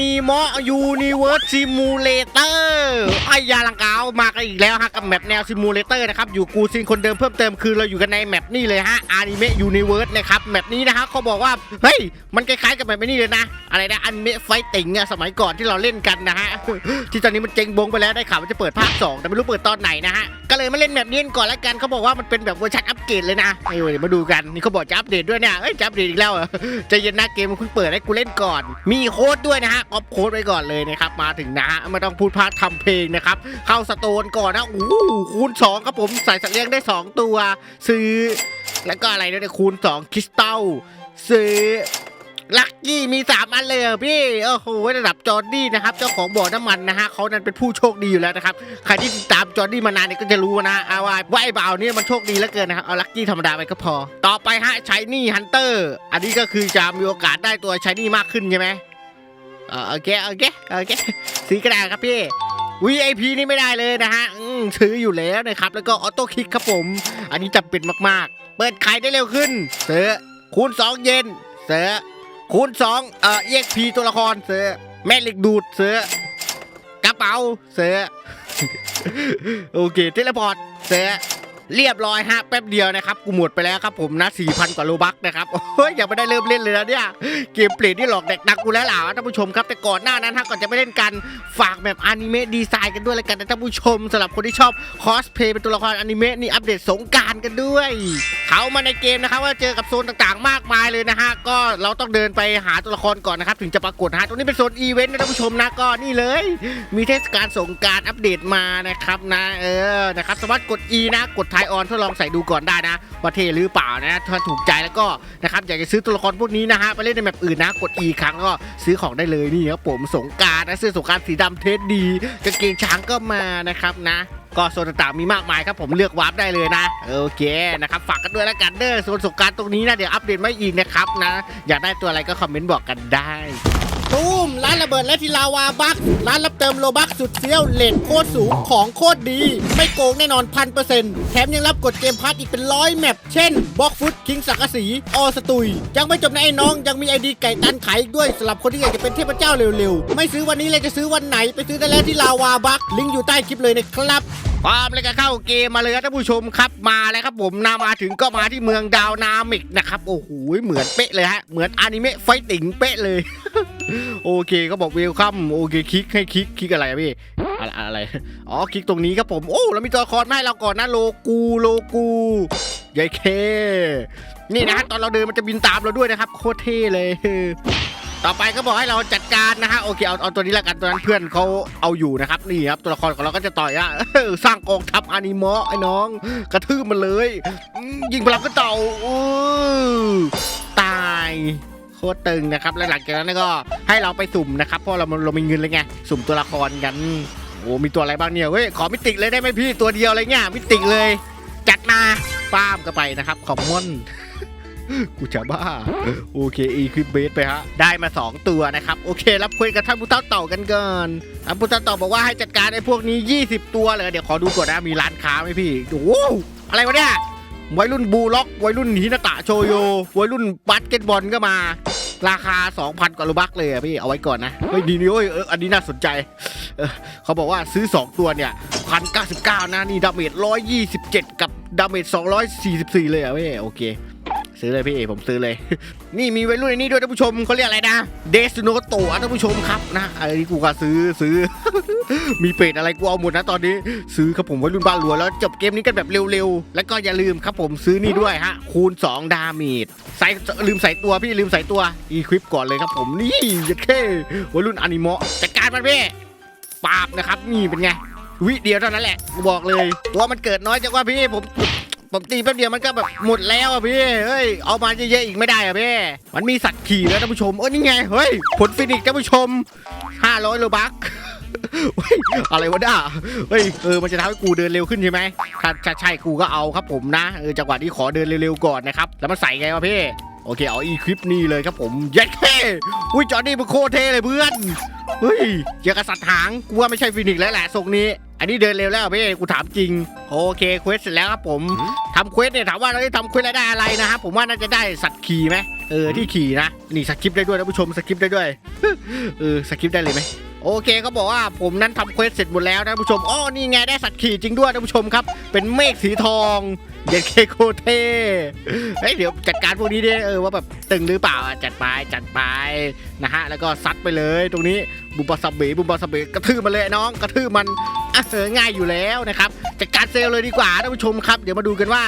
นิมอยูนิเวิร์สซิมูเลเตอร์ไอยาลังกาวมากันอีกแล้วฮะกับแมปแนวซิมูเลเตอร์นะครับอยู่กูซินคนเดิมเพิ่มเติมคือเราอยู่กันในแมปนี่เลยฮะอนิเมะยูนิเวิร์สนะครับแมปนี้นะฮะเขาบอกว่าเฮ้ยมันคล้ายๆกับแมปนี้เลยนะ อะไรนะอันเมะไฟติงอะสมัยก่อนที่เราเล่นกันนะฮะที่ตอนนี้มันเจ๊งบงไปแล้วได้ข่าวว่าจะเปิดภาค2แต่ไม่รู้เปิดตอนไหนนะฮะก็เลยมาเล่นแบบนี้ก่อนแล้วกันเขาบอกว่ามันเป็นแบบเวอร์ชันอัปเกรดเลยนะเออเดี๋ยวมาดูกันนี่เขาบอกจะอัปเดตด้วยเนี่ยเอ้ยจะอัปเดตอีกแล้วเหรอใจเย็นนะเกมมันเพิ่งเปิดให้กูเล่นก่อน มีโค้ดด้วยนะฮะก๊อปโค้ดไว้ก่อนเลยนะครับ มาถึงนะฮะไม่ต้องพูดพากทำเพลงนะครับ เข้าสโตนก่อนนะโอ้คูณ2ครับผมใส่สัตว์เลี้ยงได้ 2 ตัว ซื้อ แล้วก็อะไรเนี่ยคูณ 2 คริสตัลซื้อลักกี้มีสามอันเลยพี่โอ้โหระดับจอร์ดี้นะครับ เจ้าของบ่อน้ำมันนะฮะเขานั้นเป็นผู้โชคดีอยู่แล้วนะครับใครที่ติดตามจอร์ดี้มานานเนี่ยก็จะรู้นะเอาว่าว่าไอ้บ่าวเนี่ยมันโชคดีเหลือเกินนะครับเอาลักกี้ธรรมดาไปก็พอ ต่อไปฮะชายนี่ฮันเตอร์อันนี้ก็คือจะมีโอกาสได้ตัวชายนี่มากขึ้นใช่ไหม ออโอเคโอเคโอเคสีกระดาษครับพี่ VIP นี่ไม่ได้เลยนะฮะซื้ออยู่แล้วนะครับ แล้วก็ออโต้คลิกครับผม อันนี้จำเป็นมากๆ เปิดขายได้เร็วขึ้น เสือคูณ 2 เย็น เสือคูณ2เอ่อเอ็กพีตัวละครเสือแม่เหล็กดูดเสือกระเป๋าเสือโอเคเทเลพอร์ตเสือ เรียบร้อยฮะแป๊บเดียวนะครับกูหมดไปแล้วครับผมนะ4,000 กว่าโลบักนะครับโอ้ยยังไม่ได้เริ่มเล่นเลยนะเนี่ยเกมเปลี่ยนที่หลอกแดกดักกูแล้วล่ะท่านผู้ชมครับแต่ก่อนหน้านั้นฮะก่อนจะไม่เล่นกันฝากแบบอนิเมะดีไซน์กันด้วยแล้วกันนะท่านผู้ชมสำหรับคนที่ชอบคอสเพย์เป็นตัวละครอนิเมะนี่อัปเดตสงการกันด้วยเขามาในเกมนะครับว่าเจอกับโซนต่างๆ มากมายเลยนะฮะก็เราต้องเดินไปหาตัวละครก่อนนะครับถึงจะปรากฏฮะตรงนี้เป็นโซนอีเวนต์นะท่านผู้ชมนะก็นี่เลย มีเทศกาลสงการอัปเดตมานะครับนะเออนะครับสามารถกด E นะกดทายออนทดลองใส่ดูก่อนได้นะว่าเท่หรือเปล่านะถ้าถูกใจแล้วก็นะครับอยากจะซื้อตัวละครพวกนี้นะฮะไปเล่นในแบบอื่นนะกด E ครั้งก็ซื้อของได้เลยนี่ครับผมสงกรารนะเสื้อสงกรารสีดำเทสดีกางเกงช้างก็มานะครับนะก็โซนต่างๆมีมากมายครับผมเลือกวาร์ปได้เลยนะโอเคนะครับฝากกันด้วยแล้วกันเด้อโซนสงกรารตรงนี้นะเดี๋ยวอัปเดตไม่อีกนะครับนะอยากได้ตัวอะไรก็คอมเมนต์บอกกันได้ ร้านระเบิดและทีลาวาบักร้านรับเติมโลบักสุดเฟี้ยวเลทโคตรสูงของโคตรดี ไม่โกงแน่นอนพันเปอร์เซ็นต์แถมยังรับกดเกมพัทอีกเป็นร้อยแมปเช่นบล็อกฟุตคิงสักกะสีออสตุย ยังไม่จบนะไอ้น้องยังมีไอดีไก่ตันขายอีกด้วยสำหรับคนที่อยากจะเป็นเทพเจ้าเร็วๆ ไม่ซื้อวันนี้เลยจะซื้อวันไหนไปซื้อได้แล้วที่ลาวาบักลิงก์อยู่ใต้คลิปเลยนะครับพร้อมเลยก็เข้าเกมมาเลยครับท่านผู้ชมครับมาแล้วครับผมนามาถึงก็มาที่เมืองดาวนามิกนะครับโอ้โหเหมือนเป๊ะเลยฮะเหมือนอนิเมะไฟติงเป๊ะเลย โอเคเขาบอกเวลคัมโอเคคลิกให้คลิกคลิกอะไรอะพี่อะไรอะไรอ๋อคลิกตรงนี้ครับผมโอ้แล้วมีตัวละครมาให้เราก่อนนะโลกูโลกูยายเค นี่นะฮะตอนเราเดินมันจะบินตามเราด้วยนะครับโคตรเท่เลยต่อไปก็บอกให้เราจัดการนะฮะโอเคเอาเอาตัวนี้ละกันตัวนั้นเพื่อนเขาเอาอยู่นะครับนี่ครับตัวละครของเราก็จะต่อยอะสร้างกองทัพอนิเมะไอ้น้อง กระทืบมันเลยอืมยิงพลังก็เต่าอื้อตาย โคตรตึงนะครับ และหลังจากนั้นก็ให้เราไปสุ่มนะครับเพราะเราเรามีเงินเลยไงสุ่มตัวละครกันโอ้มีตัวอะไรบ้างเนี่ยเว้ยขอมิติเลยได้ไหมพี่ตัวเดียวอะไรเงี้ยมิติเลย จัดมาป้ามกันไปนะครับขอบมอนกูจะบ้า โอเคอีคลิปเบสไปฮะ ได้มา 2 ตัวนะครับ โอเครับคุยกับท่านผู้เฒ่าเต่ากันก่อนท่านผู้เฒ่าเต่าบอกว่าให้จัดการไอ้พวกนี้ 20 ตัวเลย เดี๋ยวขอดูก่อนนะ มีร้านค้าไหมพี่ โอ้อะไรวะเนี่ย วัยรุ่นบูล็อก วัยรุ่นฮินาตะโชโย วัยรุ่นบาสเกตบอลก็มา ราคา 2,000 กว่าโลบักเลยอะพี่ เอาไว้ก่อนนะ เฮ้ย ดีนี่เว้ยเอออันนี้น่าสนใจเเขาบอกว่าซื้อ 2 ตัวเนี่ยพันเก้าสิบเก้านะ นี่ดาเมจ127 กับดาเมจ244 เลยอะพี่ โอเค ซื้อเลยพี่เอผมซื้อเลย นี่มีวัยรุ่นในนี้ด้วยท่านผู้ชมเขาเรียกอะไรนะเดสโนโตะท่านผู้ชมครับนะไอ้นี่กูก็ซื้อซื้อ มีเป็ดอะไรกูเอาหมดนะตอนนี้ ซื้อครับผมวัยรุ่นบ้านหลวงแล้วจบเกมนี้กันแบบเร็วๆ แล้วก็อย่าลืมครับผมซื้อนี่ด้วยฮะ คูณ 2 ดาเมจใส่ลืมใส่ตัวพี่ลืมใส่ตัวอีควิปก่อนเลยครับผมนี่ยัดเข้วัยรุ่นอนิเมะจัดการมันพี่ปราบนะครับนี่เป็นไงวิเดียวเท่านั้นแหละบอกเลย ตัวมันเกิดน้อยจังว่าพี่ผม ผมตีแป๊บเดียวมันก็แบบหมดแล้วอะพี่เฮ้ยเอามาเยอะๆอีกไม่ได้อะพี่มันมีสัตว์ขี่แล้วท่านผู้ชมเออนี่ไงเฮ้ยผลฟินิกท่านผู้ชม 500โลบักเฮ้ยอะไรวะด้าเฮ้ยเออมันจะทำให้กูเดินเร็วขึ้นใช่ไหมถ้าถ้าใช่กูก็เอาครับผมนะเออจังหวะนี้ขอเดินเร็วๆก่อนนะครับแล้วมันใส่ไงวะพี่โอเคเอาอีคลิปนี่เลยครับผมย็ดเท่อุ้ยจอร์ดี้มันโคตรเท่เลยเพื่อนเฮ้ยอย่ากับสัตว์หางกูว่าไม่ใช่ฟินิกแล้วแหละทรงนี้ อันนี้เดินเร็วแล้วพี่กูถามจริง โอเคเควสเสร็จแล้วครับผมทำเควสเนี่ยถามว่าเราได้ทำเควสแล้วได้อะไรนะครับผมว่าน่าจะได้สัตว์ขี่ไหมเออที่ขี่นะนี่สกิปได้ด้วยท่านผู้ชมสกิปได้ด้วยเออสกิปได้เลยไหมโอเคเขาบอกว่าผมนั้นทำเควสเสร็จหมดแล้วนะท่านผู้ชมอ้อนี่ไงได้สัตว์ขี่จริงด้วยท่านผู้ชมครับ เป็นเมฆสีทอง เย็นเคโคเท่เฮ้ยเดี๋ยวจัดการพวกนี้ดิเออว่าแบบตึงหรือเปล่าอะจัดไปจัดไปนะฮะแล้วก็ซัดไปเลยตรงนี้บุบาสเบบุบาสเบกระทืบมันเลยน้องกระทืบมันอะเออง่ายอยู่แล้วนะครับจัดการเซลล์เลยดีกว่าท่านผู้ชมครับ เดี๋ยวมาดูกันว่า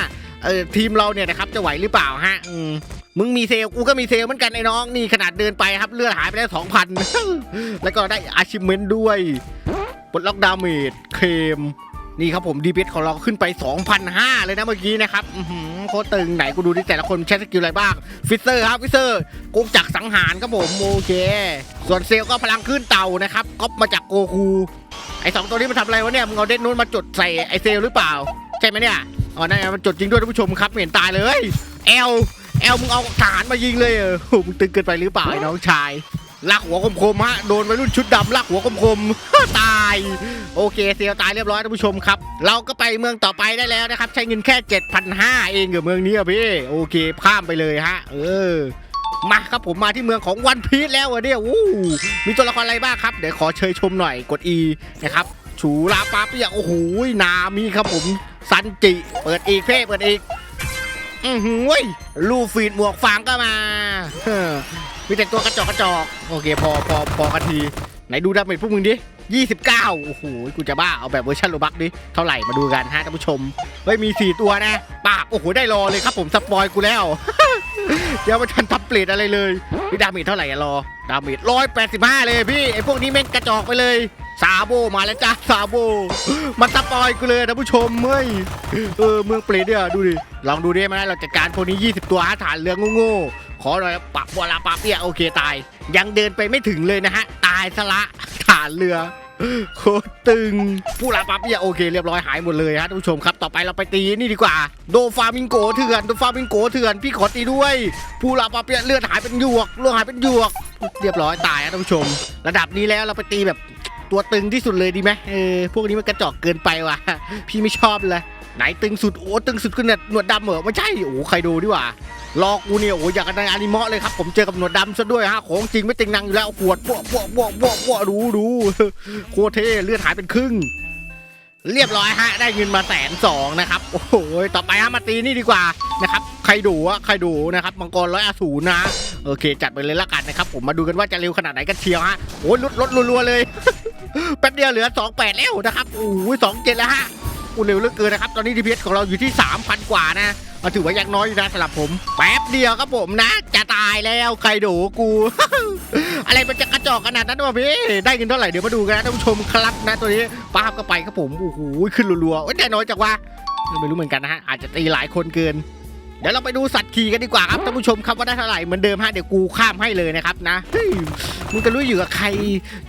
เออทีมเราเนี่ยนะครับจะไหวหรือเปล่าฮะอืมมึงมีเซลกูก็มีเซลเหมือนกันไอ้น้องนี่ขนาดเดินไปครับเลือดหายไปแล้วสองพันแล้วก็ได้อาชิเมนด้วยปลดล็อกดาเมจเคม นี่ครับผมดีเของเราขึ้นไป2,500เลยนะเมื่อกี้นะครับโคตรตึงไหนกูดูที่แต่ละคนใช้สกิลอะไรบ้าง ฟิสเซอร์ครับ ฟิสเซอร์กุ๊กจักสังหารครับผมโอเค ส่วนเซลก็พลังขึ้นเต่านะครับก๊อปมาจากโกคู ไอ้สองตัวนี้มันทำอะไรวะเนี่ย มึงเอาเด็ดนู้นมาจดใส่ไอ้เซลหรือเปล่า ใช่ไหมเนี่ย อ๋อนั่นมันจดจริงด้วยท่านผู้ชมครับเห็นตายเลย เอลแอลมึงเอาทหารมายิงเลยเหรอมึงตึงเกินไปหรือเปล่าไอ้น้องชาย ลากหัวคมๆฮะโดนวัยรุ่นชุดดำลากหัวคมๆตาย โอเคเซียวตายเรียบร้อยท่านผู้ชมครับ เราก็ไปเมืองต่อไปได้แล้วนะครับ ใช้เงินแค่ 7,500 เองกับเมืองนี้อะพี่โอเคข้ามไปเลยฮะ เออมาครับผมมาที่เมืองของวันพีชแล้วอะเนี่ยวู้มีตัวละครอะไรบ้างครับ เดี๋ยวขอเชยชมหน่อยกด E นะครับฉูลาปาเปียโอ้โหนามีครับผมซันจิ เปิดอีกเพ่เปิดอีก อือหือเว้ยลูฟีดหมวกฟางก็มาเฮ้อมีแต่ตัวกระจอกกระจอกโอเคพอพอพอกันที ไหนดูดาเมจพวกมึงดิ29 โอ้โห กูจะบ้า เอาแบบเวอร์ชันโรบักดิ เท่าไหร่ มาดูกันฮะท่านผู้ชม เฮ้ย มี 4 ตัวนะ ปาก โอ้โห ได้รอเลยครับผม สปอยกูแล้ว เดี๋ยวมาทันทับเปลดอะไรเลยพี่ดาเมจเท่าไหร่อะรอ ดาเมจร้อยแปดสิบห้าเลยพี่ ไอพวกนี้แม่งกระจอกไปเลย ซาโบมาแล้วจ้าซาโบมันสปอยกูเลยท่านผู้ชมเฮ้ยเออเมืองเปรตเนี่ยดูดิลองดูดิมาเราจัดการพวกนี้ 20 ตัวฐานเรือโง่ๆขอหน่อยปักบัวลาปาเปียโอเคตาย ยังเดินไปไม่ถึงเลยนะฮะ ตายซะละฐานเรือโคตรตึงผู้ลาปาเปียโอเคเรียบร้อยหายหมดเลยฮะท่านผู้ชมครับต่อไปเราไปตีนี่ดีกว่า โดฟามิงโกเถื่อนโดฟามิงโกเถื่อนพี่ขอตีด้วยผู้ลาปาเปียเลือดหายเป็นหยวกเลือดหายเป็นหยวก เรียบร้อยตายฮะท่านผู้ชม ระดับนี้แล้วเราไปตีแบบ ตัวตึงที่สุดเลยดีไหมเออพวกนี้มันกระจอกเกินไปว่ะ พี่ไม่ชอบเลยไหนตึงสุดโอ้ตึงสุดคือเนี่ยหนวดดำเหรอไม่ใช่โอ้ใครดูดีกว่าลอกกูเนี่ยโอ้อยากกันในอนิเมะเลยครับผมเจอกับหนวดดำซะด้วยฮะของจริงไม่ติงนังอยู่แล้วขวดบวบวบวบวบวดูดูโคเทเลือดหายเป็นครึ่ง เรียบร้อยฮะได้เงินมาแสนสองนะครับโอ้โหต่อไปฮะมาตีนี่ดีกว่านะครับใครดูอะใครดูนะครับมังกรร้อยอสูรนะโอเค จัดไปเลยละกันนะครับผมมาดูกันว่าจะเร็วขนาดไหนกันเชียวฮะโอ้ยลดลดรัวๆเลย แป๊บเดียวเหลือ 28 แล้วนะครับโอ้ยสองเจ็ดแล้วฮะอู้เร็วเหลือเกินนะครับ ตอนนี้ดีพีของเราอยู่ที่ 3,000 กว่านะมาถือว่ายังน้อยอยู่นะสำหรับผม แป๊บเดียวครับผมนะ จะตายแล้วใครดูกู อะไรมันจะกระจอกขนาดนั้นวะพี่ ได้เงินเท่าไหร่เดี๋ยวมาดูกันนะท่านผู้ชมครับนะตัวนี้ป้าบก็ไปครับผม โอ้โหขึ้นรัวๆโอ้ยได้น้อยจังวะไม่รู้เหมือนกันนะฮะอาจจะตีหลายคนเกิน เดี๋ยวเราไปดูสัตว์ขี่กันดีกว่าครับท่านผู้ชมครับว่าได้เท่าไหร่เหมือนเดิมฮะเดี๋ยวกูข้ามให้เลยนะครับนะมึงก็รู้อยู่กับใคร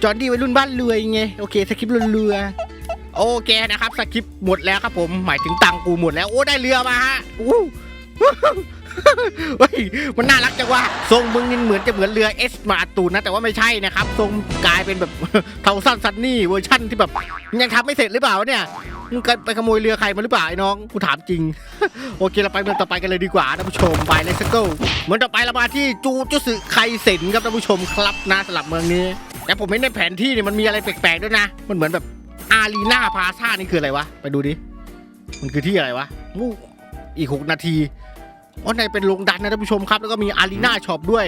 จอห์นดี้วัยรุ่นบ้านรวยไงโอเคสคริปต์เรือโอเคนะครับสคริปต์หมดแล้วครับผมหมายถึงตังกูหมดแล้วโอ้ได้เรือมาฮะอู้เฮ้ยมันน่ารักจังวะทรงมึงนี่เหมือนจะเหมือนเรือเอสมาตูนนะ แต่ว่าไม่ใช่นะครับ ทรงกลายเป็นแบบเทาสั้นซันนี่เวอร์ชั่นที่แบบยังทำไม่เสร็จหรือเปล่าเนี่ย มึงไปขโมยเรือใครมาหรือเปล่าไอ้น้องกูถามจริง โอเคเราไปเมืองต่อไปกันเลยดีกว่าท่านผู้ชมไปเลยสกิลเหมือนต่อไปเรามาที่จูจุสึไคเซ็นครับท่านผู้ชมครับนะสำหรับเมืองนี้ แต่ผมเห็นในแผนที่เนี่ยมันมีอะไรแปลกๆด้วยนะ มันเหมือนแบบอารีนาพาซานี่คืออะไรวะไปดูดิมันคือที่อะไรวะอู้อีกหกนาทีอ๋อในเป็นโรงดันนะท่านผู้ชมครับ แล้วก็มีอารีนาช็อปด้วย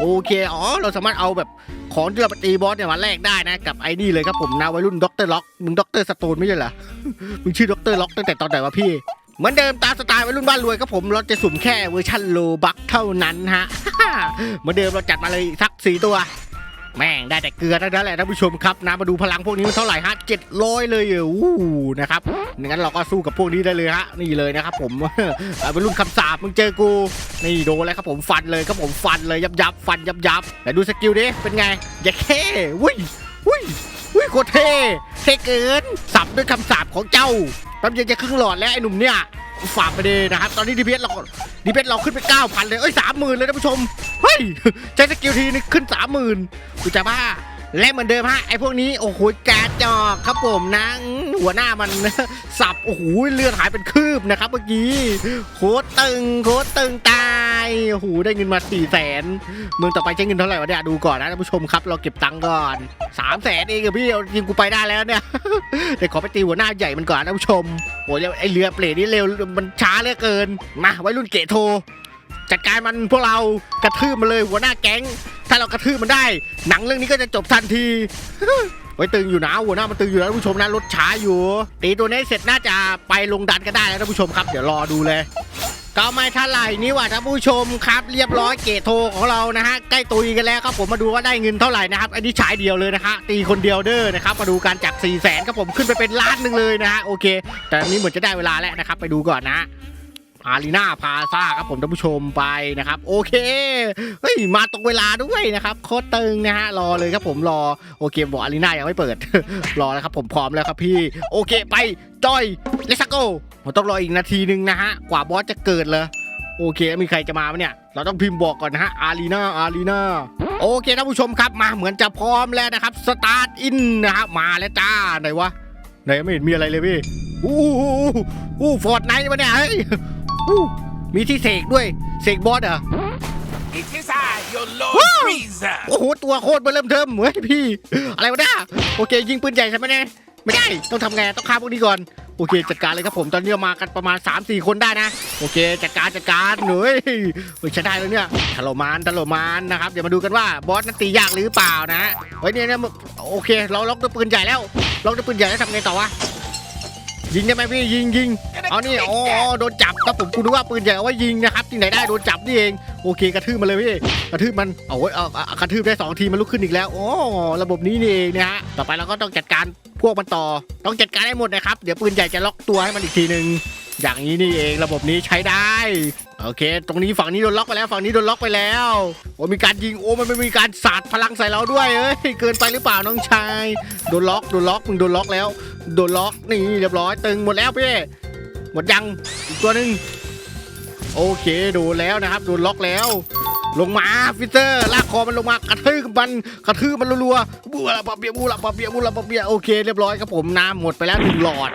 โอเค อ๋อ เราสามารถเอาแบบของที่เราไปตีบอสเนี่ยมาแลกได้นะ กับไอ้นี่เลยครับผมนาวัยรุ่นด็อกเตอร์ล็อก มึงด็อกเตอร์สโตนไม่ใช่เหรอ มึงชื่อด็อกเตอร์ล็อกตั้งแต่ตอนไหนวะพี่ เหมือนเดิมตามสไตล์วัยรุ่นบ้านรวยครับผม เราจะสุ่มแค่เวอร์ชันโลบักเท่านั้นฮะ เหมือนเดิมเราจัดมาเลยสักสี่ตัว แม่งได้แต่เกลือนั้นแหละท่านผู้ชมครับนะมาดูพลังพวกนี้มันเท่าไหร่ฮะเจ็ดร้อยเลยอู้นะครับงั้นเราก็สู้กับพวกนี้ได้เลยฮะนี่เลยนะครับผมเอาเป็นรุ่นคำสาบมึงเจอกูนี่โดนแล้วครับผมฟันเลยครับผมฟันเลยยับยับฟันยับยับแต่ดูสกิลดิเป็นไงอย่าแค่วุ้ยวุ้ยวุ้ยโคตรเท่เท่เกินสับด้วยคำสาบของเจ้าแป๊บเดียวจะครึ่งหลอดแล้วไอ้หนุ่มเนี่ยฝากไปเลยนะครับตอนนี้ดีเพสเราดีเพสเราขึ้นไป9,000เลยเอ้ยสามหมื่นเลยท่านผู้ชม ใช้สกิลทีนี่ขึ้นสามหมื่นกูจะบ้า และเหมือนเดิมฮะไอพวกนี้โอ้โหกาจอกครับผมนะหัวหน้ามันสับโอ้โหเลือดหายเป็นคืบนะครับเมื่อกี้โคตรตึงโคตรตึงตายโอ้โหได้เงินมา4ี่แสนเมืองต่อไปใช้เงินเท่าไหร่วะเนี่ยดูก่อนนะท่านผู้ชมครับเราเก็บตังค์ก่อน3ามแสนเองพี่เรายิงกูไปได้แล้วเนี่ยแต่ขอไปตีหัวหน้าใหญ่มันก่อนนะท่านผู้ชมโอ้ยไอเรือเปลดนี่เร็วมันช้าเหลือเกินมาไว้รุ่นเกะโท จัดการมันพวกเรากระทืบมันเลยหัวหน้าแก๊ง ถ้าเรากระทืบมันได้ หนังเรื่องนี้ก็จะจบทันทีไว้ตึงอยู่นะหัวหน้ามันตึงอยู่นะท่านผู้ชมนะรถช้าอยู่ ตีตัวนี้เสร็จน่าจะไปลงดันก็ได้แล้วท่านผู้ชมครับ เดี๋ยวรอดูเลยก็ไม่เท่าไหร่นี่ว่าท่านผู้ชมครับ เรียบร้อยเกตโทของเรานะฮะใกล้ตุยกันแล้วครับผมมาดูว่าได้เงินเท่าไหร่นะครับอันนี้ฉายเดียวเลยนะฮะตีคนเดียวเด้อนะครับมาดูการจาก4ี่แสนครับผมขึ้นไปเป็นล้านหนึ่งเลยนะฮะโอเค แต่นนี้เหมือนจะได้เวลาแล้วนะครับไปดูก่อนนะ อารีนาพาซ่าครับผมท่านผู้ชมไปนะครับ โอเคเฮ้ยมาตรงเวลาด้วยนะครับโคตรตึงนะฮะรอเลยครับผมรอโอเคบอกอารีนายังไม่เปิด รอแล้วครับผมพร้อมแล้วครับพี่ โอเคไปจอยเลสโกผมต้องรออีกนาทีหนึ่งนะฮะกว่าบอสจะเกิดเลยโอเค มีใครจะมาไหมเนี่ย เราต้องพิมพ์บอกก่อนนะฮะ อารีนาอารีนาโอเคท่านผู้ชมครับ มาเหมือนจะพร้อมแล้วนะครับ สตาร์ทอินนะฮะมาแล้วจ้า ไหนวะ ไหนไม่เห็นมีอะไรเลยพี่ อู้หูอู้ฟอร์ดไนท์มาเนี่ย เฮ้ย มีที่เสกด้วย เสกบอสเหรอ It is I, your Lord Woo! Freezer. โอ้โห ตัวโคตรเบอร์เริ่มเทิมเฮ้ยพี่ อะไรวะเนี่ยโอเค ยิงปืนใหญ่ใช่ไหมเนี่ยไม่ได้ ต้องทำไง ต้องฆ่าพวกนี้ก่อน โอเค จัดการเลยครับผม ตอนนี้เรามากันประมาณ 3-4 คนได้นะ โอเค จัดการ จัดการเฮ้ยเฮ้ยใช้ได้แล้วเนี่ยถล่มมานถล่มมานนะครับ เดี๋ยวมาดูกันว่าบอสนั้นตียากหรือเปล่านะ เฮ้ยเนี่ยเนี่ยโอเค เราล็อกด้วยปืนใหญ่แล้ว ล็อกด้วยปืนใหญ่แล้วทำไงต่อวะ ยิงได้ไหมพี่ยิงยิงเอานี่อ๋อโดนจับครับผมกูนึกว่าปืนใหญ่เอาไว้ยิงนะครับที่ไหนได้โดนจับนี่เองโอเคกระทืบมันเลยพี่กระทืบมันเอาไว้เอาเอากระทืบได้สองทีมันลุกขึ้นอีกแล้วโอ้ระบบนี้นี่เองนะฮะต่อไปเราก็ต้องจัดการพวกมันต่อ ต้องจัดการให้หมดนะครับ เดี๋ยวปืนใหญ่จะล็อกตัวให้มันอีกทีหนึ่งอย่างนี้นี่เองระบบนี้ใช้ได้ โอเค ตรงนี้ฝั่งนี้โดนล็อกไปแล้วฝั่งนี้โดนล็อกไปแล้วโอ้มีการยิงโอ้มันไม่มีการสาดพลังใส่เราด้วยเอ้ยเกินไปหรือเปล่าน้องชายโดนล็อกโดนล็อกมึงโดนล็อกแล้วโดนล็อกนี่เรียบร้อยตึงหมดแล้วพี่หมดยังอีกตัวหนึ่งโอเคโดนแล้วนะครับโดนล็อกแล้ว ลงมาฟิเตอร์ลากคอมันลงมากระทืบมันกระทืบมันรัวๆบูละปะเปียบูละปะเปียบูละปะเปียโอเคเรียบร้อยครับผมน้ำหมดไปแล้วหนึ่งหลอด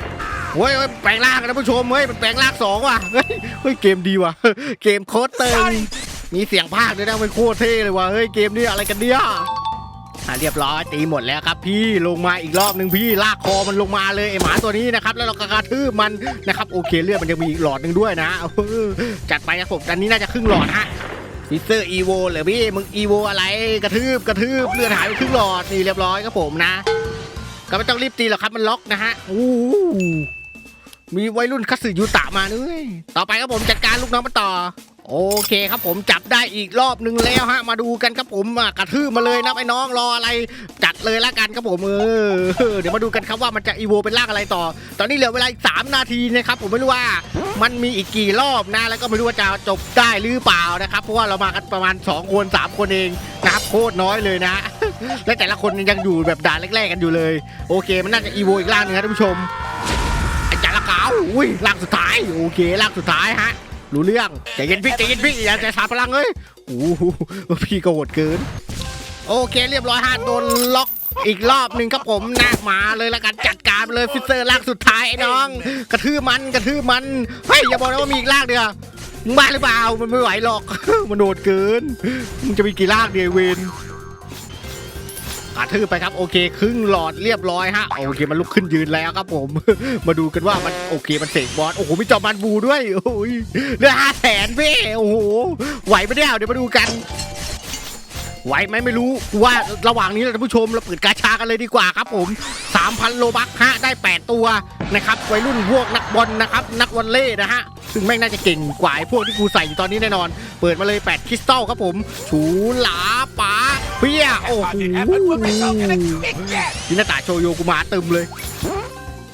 เฮ้ยเฮ้ยแปลงร่างกันนะผู้ชมเฮ้ยมันแปลงร่างสองว่ะเฮ้ยเฮ้ยเกมดีว่ะ เกมโคตรตึงมีเสียงภาคด้วยนะมันโคตรเท่เลยว่ะเฮ้ยเกมนี้อะไรกันเนี่ยอะเรียบร้อยตีหมดแล้วครับ พี่ลงมาอีกรอบหนึ่งพี่ลากคอมันลงมาเลยไอหมาตัวนี้นะครับแล้วเราก็กระทืบมันนะครับโอเคเลือดมันยังมีอีกหลอดหนึ่งด้วยนะเออจัดไปครับผมอันนี้น่าจะครึ่งหลอดฮะฟิเซอร์อีโวเหรอพี่มึงอีโวอะไรกระทืบกระทืบเลือดหายไปครึ่งหลอดนี่เรียบร้อยครับผมนะ ก็ไม่ต้องรีบตีหรอกครับมันล็อกนะฮะอู้หู มีวัยรุ่นคัตสึยูตะมาด้ยต่อไปครับผมจัดการลูกน้องมาต่อ โอเคครับผมจับได้อีกรอบหนึ่งแล้วฮะ มาดูกันครับผมกระทืบมาเลยนะไอ้น้องรออะไรจัดเลยละกันครับผมเออเดี๋ยวมาดูกันครับว่ามันจะอีโวเป็นร่างอะไรต่อ ตอนนี้เหลือเวลาอีกสามนาทีนะครับผมไม่รู้ว่ามันมีอีกกี่รอบนะแล้วก็ไม่รู้ว่าจะจบได้หรือเปล่านะครับเพราะว่าเรามากันประมาณ 2 คน 3 คนเองนะครับโคตรน้อยเลยนะและแต่ละคนยังอยู่แบบด่านแรกๆกันอยู่เลย โอเค มันน่าจะอีโวอีกร่างหนึงนะท่านผู้ชม ไอ้จาระกาวอุ้ยร่างสุดท้ายโอเคร่างสุดท้ายฮะรู้เรื่องใจเย็นพี่ใจเย็นพี่อย่าใจสาพลังเอ้ยโอ้โหพี่ก็โหดเกิน โอเคเรียบร้อยฮะโดนล็อกอีกรอบหนึ่งครับผมนะมาเลยละกันจัดการไปเลยฟิเซอร์ลากสุดท้ายไอ้น้อง กระทืบมันกระทืบมันเฮ้ยอย่าบอกนะว่ามีอีกลากเดียวมึงบ้าหรือเปล่ามันไม่ไหวหรอกมันโดดเกินมึงจะมีกี่ลากเดียวเวน กระทืบไปครับโอเค ครึ่งหลอดเรียบร้อยฮะโอเคมันลุกขึ้นยืนแล้วครับผม มาดูกันว่ามันโอเคมันเสกบอสโอ้โหมีจอมันบูด้วยโอ้ยเหลือห้าแสนพี่โอ้โหไหวไหมเนี่ยเดี๋ยวมาดูกันไหวไหมไม่รู้ว่าระหว่างนี้ท่านผู้ชมเราเปิดกาชากันเลยดีกว่าครับผม 3,000 โลบักฮะได้ 8 ตัวนะครับวัยรุ่นพวกนักบอลนะครับ นักวอลเล่นะฮะ ซึ่งแม่งน่าจะเก่งกว่าไอ้พวกที่กูใส่อยู่ตอนนี้แน่นอน เปิดมาเลย 8 คริสตัลครับผมฉูหลาป๋า เปี้ยโอ้โห It happened with myself and I big cat. ดินาตาโชโยกูมาตึมเลย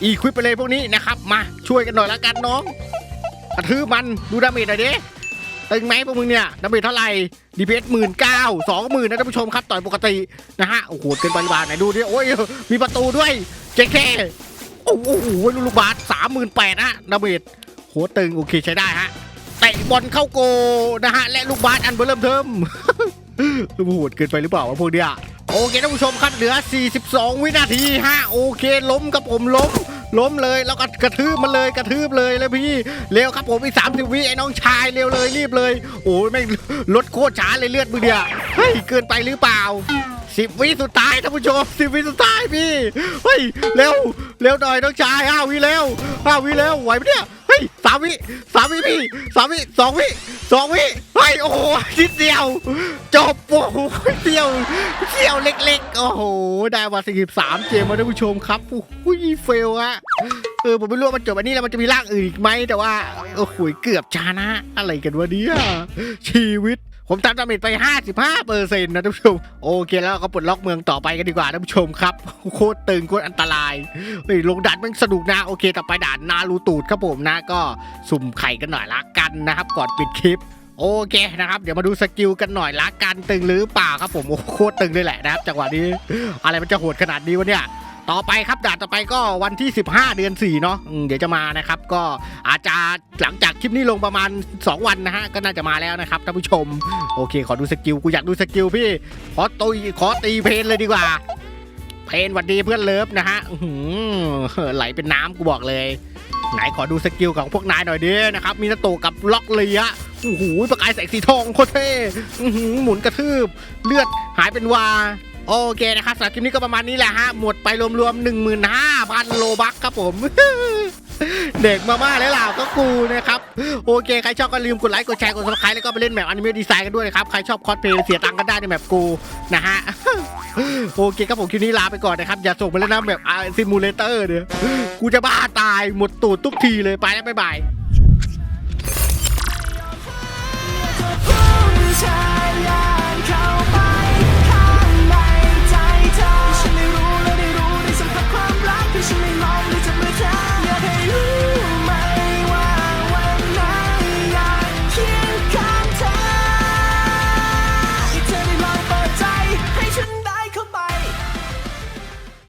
อีควิปไปเลยพวกนี้นะครับ มาช่วยกันหน่อยละกันน้องกระทืบมันดูดาเมจหน่อยดิตึงไหมพวกมึงเนี่ยดาเมจเท่าไหร่ดีเพสหมื่นเก้าสองหมื่นนะท่านผู้ชมครับต่อยปกตินะฮะโอ้โหเกินไปหรือเปล่าไหนดูดิโอ้ยมีประตูด้วยเจ๊แค่โอ้โหลูกบาทสามหมื่นแปดนะดาเมจโหตึงโอเคใช้ได้ฮะเตะบอลเข้าโกนะฮะและลูกบาสอันเบอร์เริ่มเทิม โหดเกินไปหรือเปล่าวะพวกเนี้ยโอเคท่านผู้ชมครับเหลือ 42 วินาทีฮะโอเคล้มกับผมล้มล้มเลยแล้วก็กระทืบมันเลยกระทืบเลยแล้วพี่เร็วครับผมอีกสามสิบวิไอ้น้องชายเร็วเลยรีบเลย โอ้ยแม่งลดโคตรช้าเลยเลือดมึงเดียวเฮ้ยเกินไปหรือเปล่าสิบวิสุดท้ายท่านผู้ชมสิบวิสุดท้ายพี่เฮ้ยเร็วเร็วหน่อยน้องชายห้าวิเร็วห้าวิเร็วไหวไหมเนี่ย ยสามวิสามวิพี่สามวิสองวิสองวิเฮ้ยโอ้โหนิดเดียว จบโอ้โหเดียวเที่ยวเล็ก ๆ โอ้โห ได้มา43เกมมาท่านผู้ชมครับโอ้โหเฟลอะเออผมไม่รู้ว่ามันจบอันนี้แล้วมันจะมีร่างอื่นอีกไหมแต่ว่าโอ้โหเกือบชนะอะไรกันวะเนี่ยชีวิต ผมทำดาเมจไป 55เปอร์เซ็นต์นะท่านผู้ชม โอเคแล้วก็ปลดล็อกเมืองต่อไปกันดีกว่าท่านผู้ชมครับ โคตรตึงโคตรอันตรายเฮ้ยลงด่านมันสนุกนะ โอเค ต่อไปด่านนารูตูดครับผมนะ ก็สุ่มไข่กันหน่อยละกันนะครับ ก่อนปิดคลิปโอเคนะครับเดี๋ยวมาดูสกิลกันหน่อยละกันตึงหรือเปล่าครับผมโอ้โคตรตึงเลยแหละนะครับจังหวะนี้ อะไรมันจะโหดขนาดนี้วะเนี่ย ต่อไปครับด่านต่อไปก็วันที่ 15 เดือน4เนาะเดี๋ยวจะมานะครับ ก็อาจจะหลังจากคลิปนี้ลงประมาณ 2 วันนะฮะก็น่าจะมาแล้วนะครับท่านผู้ชม โอเค ขอดูสกิลกูอยากดูสกิลพี่ขอตุยขอตีเพนเลยดีกว่า เพนหวัดดีเพื่อนเลิฟนะฮะหือไหลเป็นน้ำกูบอกเลย ไหนขอดูสกิลของพวกนายหน่อยดินะครับมีนาโตกับล็อกเลียโอ้โหประกายแสงสีทองโคตรเท่หมุนกระทืบ เลือดหายเป็นวา โอเคนะครับสำหรับคลิปนี้ก็ประมาณนี้แหละฮะ หมดไปรวมๆ15,000 โลบักครับผม เด็กมาม่าแล้วล่ะก็กูนะครับ โอเค ใครชอบก็ลืมกดไลค์ กดแชร์ กดซับสไครต์แล้วก็ไปเล่นแมปอนิเมะดีไซน์กันด้วยนะครับ ใครชอบคอสเพลย์เสียตังค์กันได้ในแมปกูนะฮะ โอเคครับผมคลิปนี้ลาไปก่อนนะครับ อย่าส่งไปแล้วนะแบบซิมูเลเตอร์เนี่ยกูจะบ้าตายหมดตูดทุกทีเลยไปแล้วบ๊ายบาย